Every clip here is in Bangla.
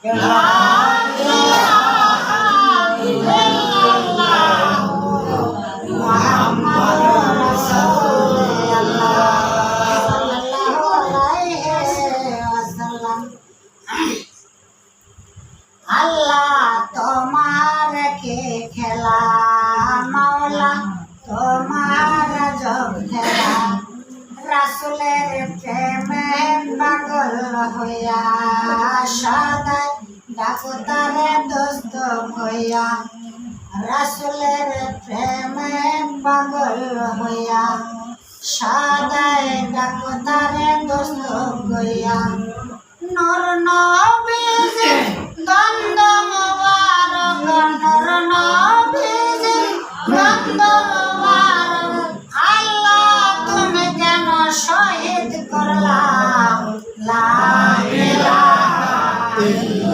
听 পাগল হইয়া সদাই ডাকুতারে দোস্ত হইয়া। রাসুলের প্রেমে পাগল হইয়া। সদাই ডাকুতারে দোস্ত হইয়া।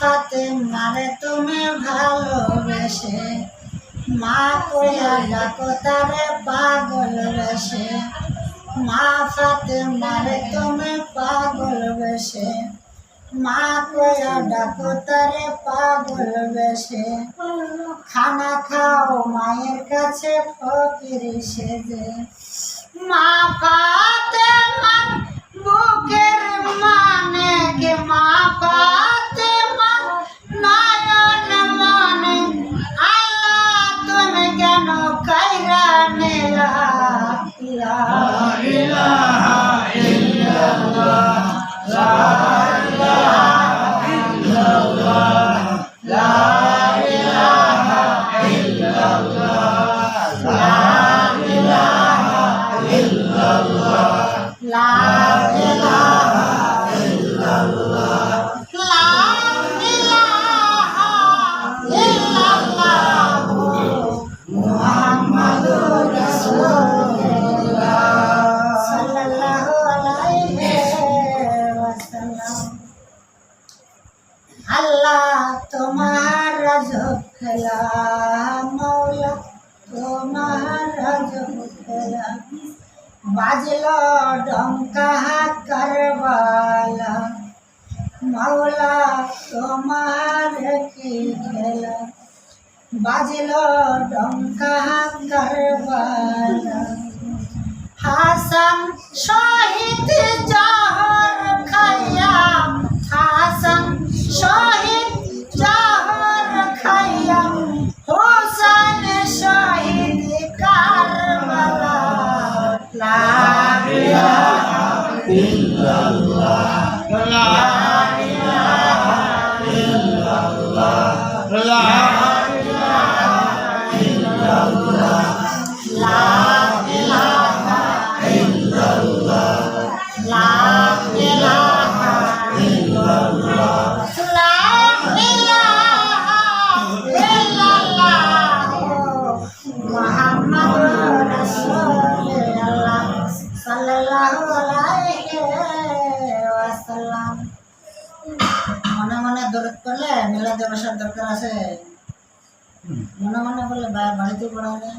মা ফাতেমারে তুমি ভালোবেসে। মা কইয়া ডাকো তারে পাগল বেশে। মা ফাতেমারে তুমি পাগল বেশে। মা কইয়া ডাকো তারে পাগল বেশে। খানা খাও মায়ের কাছে ফকির সেজে। মা পাতে মান বুকের মানে কে? মা পাতে লা তোমার রাজব খেলা মৌলা তোমার রাজব খেলা বাজল ডঙ্কা করবালা মৌলা তোমার কি খেলা? বাজল ডঙ্কা করবালা। হাসান শহীদ ইলাহা ইল্লাল্লাহ লা ইলাহা ইল্লাল্লাহ লা ইলাহা ইল্লাল্লাহ লা ইলাহা ইল্লাল্লাহ লা ইলাহা ইল্লাল্লাহ লা ইলাহা ইল্লাল্লাহ মুহাম্মাদুর মনে মনে দরদ করলে মেলা বসার দরকার আছে। মনে মনে বলে বাড়িতে পড়া যায়